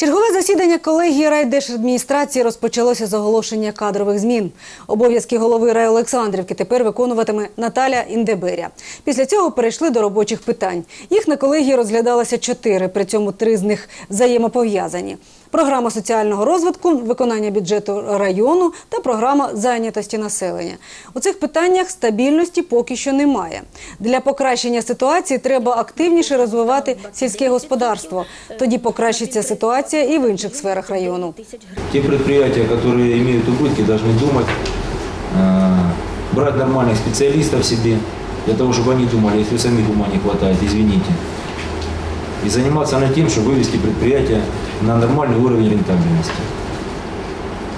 Чергове засідання колегії райдержадміністрації розпочалося з оголошення кадрових змін. Обов'язки голови райолександрівки тепер виконуватиме Наталя Індеберя. Після цього перейшли до робочих питань. Їх на колегії розглядалося чотири, при цьому три з них взаємопов'язані Програма соціального розвитку, виконання бюджету району та програма зайнятості населення. У цих питаннях стабільності поки що немає. Для покращення ситуації треба активніше розвивати сільське господарство. Тоді покращиться ситуація і в інших сферах району. Те предприятия, которые имеют убытки, должны думать, э, брать нормальных специалистов себе, для того, чтобы они думали, если у самих ума не хватает, извините. И заниматься над тем, чтобы вывести предприятие на нормальный уровень рентабельности.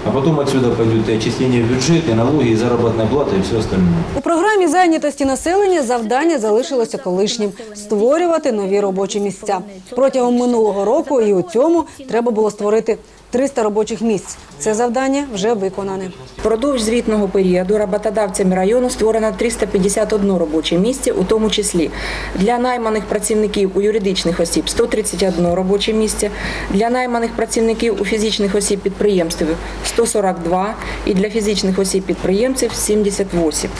А потом отсюда пойдет и отчисление в бюджет, и налоги, и заработная плата, и все остальное. У програмі зайнятості населення завдання залишилося колишнім створювати нові робочі місця. Протягом минулого року і у цьому треба було створити 300 робочих місць. Це завдання вже виконане. Впродовж звітного періоду роботодавцями району створено 351 робоче місце, у тому числі для найманих працівників у юридичних осіб 131 робоче місце, для найманих працівників у фізичних осіб підприємств 142 і для фізичних осіб підприємців 78.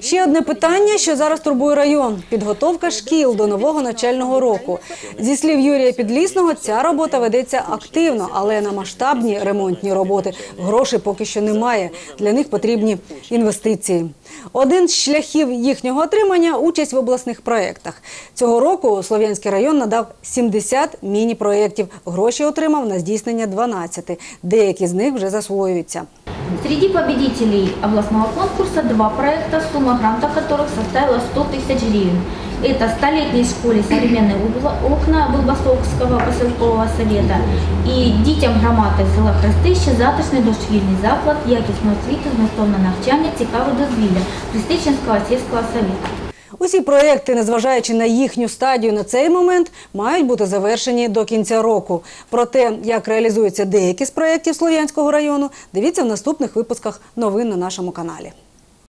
Ще одне питання, що зараз турбує район – підготовка шкіл до нового навчального року. Зі слів Юрія Підлісного, ця робота ведеться активно, але на масштабні ремонтні роботи грошей поки що немає. Для них потрібні інвестиції. Один з шляхів їхнього отримання – участь в обласних проєктах. Цього року Слов'янський район надав 70 міні-проєктів. Гроші отримав на здійснення 12. Деякі з них вже засвоюються. Среди победителей областного конкурса два проекта, сумма гранта которых составила 100 тысяч гривен. Это «Столетней школе современные угла- окна Булбасовского поселкового совета» и «Дітям громади села Хрестище затишний дошкільний заклад, якісну освіту, змістовне навчання, цікаве дозвілля» Хрестичинського сільського совета. Усі проекти, незважаючи на їхню стадію на цей момент, мають бути завершені до кінця року. Про те, як реалізуються деякі з проєктів Слов'янського району, дивіться в наступних випусках новин на нашому каналі.